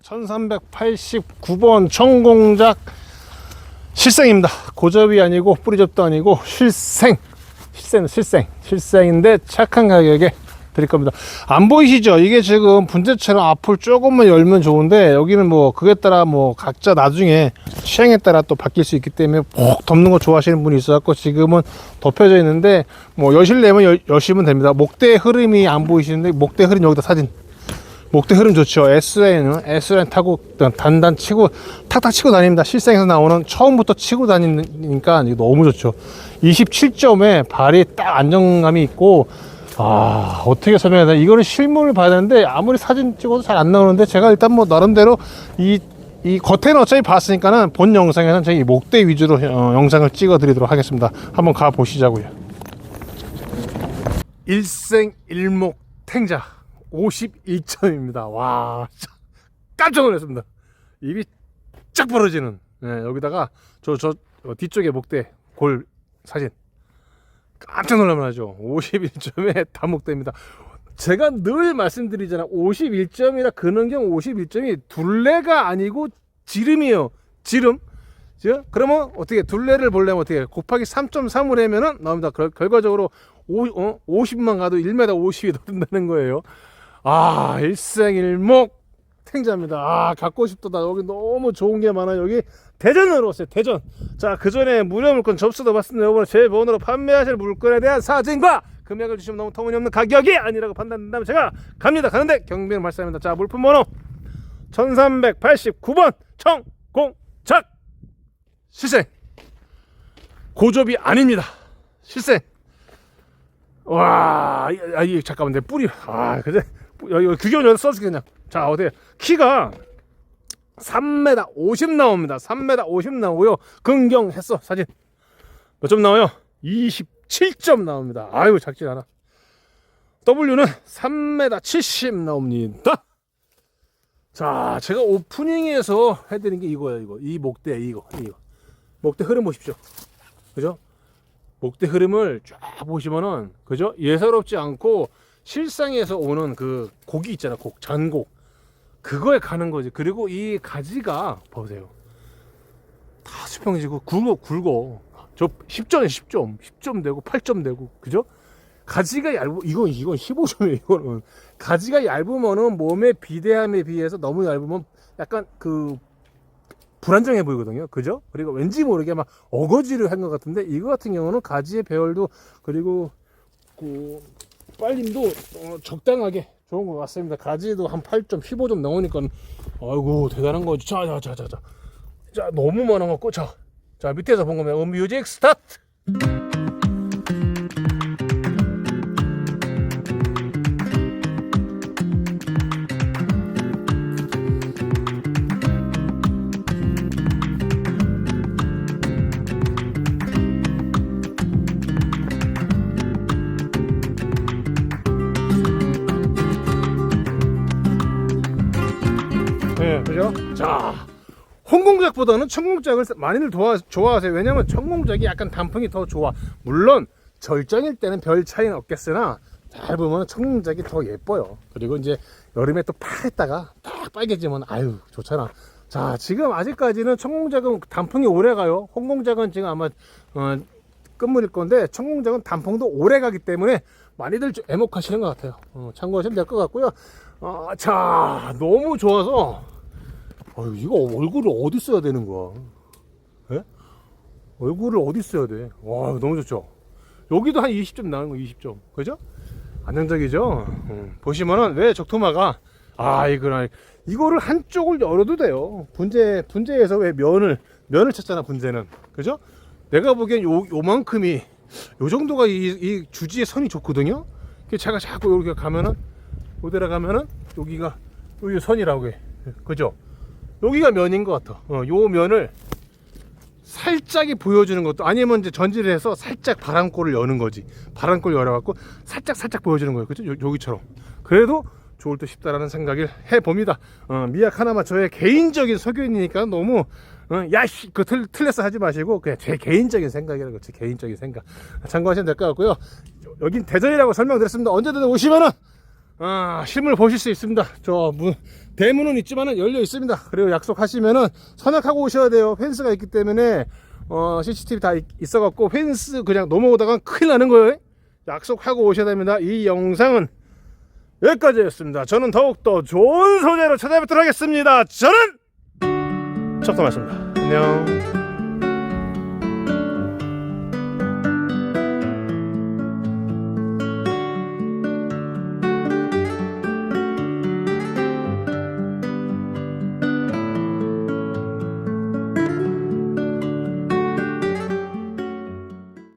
1389번 청공작 실생입니다. 고접이 아니고 뿌리접도 아니고 실생. 실생, 실생. 실생인데 착한 가격에 드릴 겁니다. 안 보이시죠? 이게 지금 분재처럼 앞을 조금만 열면 좋은데 여기는 뭐 그에 따라 뭐 각자 나중에 취향에 따라 또 바뀔 수 있기 때문에 푹 덮는 거 좋아하시는 분이 있어갖고 지금은 덮여져 있는데 뭐 여실려면 여, 여시면 됩니다. 목대 흐름이 안 보이시는데 목대 흐름 여기다 사진 목대 흐름 좋죠. S라인은 S라인 타고 단단 치고 탁탁 치고 다닙니다. 실생에서 나오는 처음부터 치고 다니니까 너무 좋죠. 27점에 발이 딱 안정감이 있고 아 어떻게 설명해야 되나 이거는 실물을 봐야 되는데 아무리 사진 찍어도 잘 안 나오는데 제가 일단 뭐 나름대로 이 이 겉에는 어차피 봤으니까는 본 영상에는 저희 목대 위주로 어, 영상을 찍어 드리도록 하겠습니다. 한번 가 보시자고요. 일생일목 탱자 51점입니다. 와, 깜짝 놀랐습니다. 입이 쫙 벌어지는. 네, 여기다가 저 저 뒤쪽에 목대 골 사진 깜짝 놀라면 하죠. 51점에 다목대입니다. 제가 늘 말씀드리잖아. 51점이라 근원경 51점이 둘레가 아니고 지름이에요. 지름. 죠? 그러면 어떻게 둘레를 보려면 어떻게? 곱하기 3.3을 하면은 나옵니다. 결, 결과적으로 오, 어? 50만 가도 1m 50이 더 든다는 거예요. 아, 일생일목 탱자입니다. 아, 갖고 싶다. 여기 너무 좋은 게 많아요. 여기 대전으로 오세요. 대전. 자, 그 전에 무료 물건 접수도 받습니다. 이번에 제 번호로 판매하실 물건에 대한 사진과 금액을 주시면 너무 터무니없는 가격이 아니라고 판단된다면 제가 갑니다. 가는데 경비는 발사합니다. 자, 물품 번호 1389번 청공작 실생 고접이 아닙니다. 실생 와, 이- 아, 이 잠깐만 내 뿌리. 아, 그제 여기 규격 여기 써줄게 그냥. 자, 어때? 키가 3m 50 나옵니다. 3m 50 나오고요. 긍정했어 사진. 몇 점 나와요? 27점 나옵니다. 아유 작지 않아. W는 3m 70 나옵니다. 자, 제가 오프닝에서 해드린 게 이거예요. 이거 이 목대 이거 이거 목대 흐름 보십시오. 그죠? 목대 흐름을 쫙 보시면은 그죠? 예사롭지 않고 실상에서 오는 그 곡이 있잖아. 곡 전곡 그거에 가는 거지. 그리고 이 가지가 보세요. 다 수평지고 굵어 굵어. 저 10점에 10점, 10점 되고 8점 되고 그죠? 가지가 얇고 이건 이건 15점이에요. 이거는 가지가 얇으면은 몸의 비대함에 비해서 너무 얇으면 약간 그 불안정해 보이거든요. 그죠? 그리고 왠지 모르게 막 어거지를 한 것 같은데 이거 같은 경우는 가지의 배열도 그리고 그 빨림도 어, 적당하게 좋은 것 같습니다. 가지도 한 8점, 15점 나오니까 아이고 대단한 거지. 자, 자, 자, 자, 자, 자 너무 많아 갖고 자, 자 밑에서 본 거면 음 뮤직 스타트. 네, 그죠? 자, 홍공작보다는 청공작을 많이들 도와, 좋아하세요. 왜냐면 청공작이 약간 단풍이 더 좋아. 물론 절정일 때는 별 차이는 없겠으나 잘 보면 청공작이 더 예뻐요. 그리고 이제 여름에 또 파랬다가 딱 빨개지면 아유 좋잖아. 자, 지금 아직까지는 청공작은 단풍이 오래 가요. 홍공작은 지금 아마 어, 끝물일 건데 청공작은 단풍도 오래 가기 때문에 많이들 좀 애목하시는 것 같아요. 어, 참고하시면 될 것 같고요. 어, 자, 너무 좋아서 아유, 이거 얼굴을 어디 써야 되는 거야? 예? 얼굴을 어디 써야 돼? 와, 너무 좋죠? 여기도 한 20점 나오는 거, 20점. 그죠? 안정적이죠? 음, 보시면은, 왜 적토마가, 아, 이거나, 이거를 한쪽을 열어도 돼요. 분재, 분재에서 왜 면을, 면을 찾잖아, 분재는. 그죠? 내가 보기엔 요, 요만큼이, 요 정도가 이, 이 주지의 선이 좋거든요? 제가 자꾸 여기 가면은, 어디라 가면은, 여기가, 여기 선이라고 해. 그죠? 여기가 면인 것 같아. 어, 요 면을 살짝이 보여주는 것도 아니면 이제 전지를 해서 살짝 바람골을 여는 거지. 바람골 열어갖고 살짝 살짝 보여주는 거예요. 그죠? 요, 여기처럼. 그래도 좋을 듯 싶다라는 생각을 해봅니다. 어, 미약 하나만 저의 개인적인 소견이니까 너무 어, 야씨 그 틀, 틀렸어 하지 마시고 그냥 제 개인적인 생각이라고 제 개인적인 생각 참고하시면 될 것 같고요. 여긴 대전이라고 설명드렸습니다. 언제든 오시면은 아, 실물 보실 수 있습니다. 저 문, 대문은 있지만은 열려 있습니다. 그리고 약속하시면은 선약하고 오셔야 돼요. 펜스가 있기 때문에 어, CCTV 다 있- 있어갖고 펜스 그냥 넘어오다가 큰일 나는 거예요. 약속하고 오셔야 됩니다. 이 영상은 여기까지였습니다. 저는 더욱더 좋은 소재로 찾아뵙도록 하겠습니다. 저는 척도맞습니다. 안녕.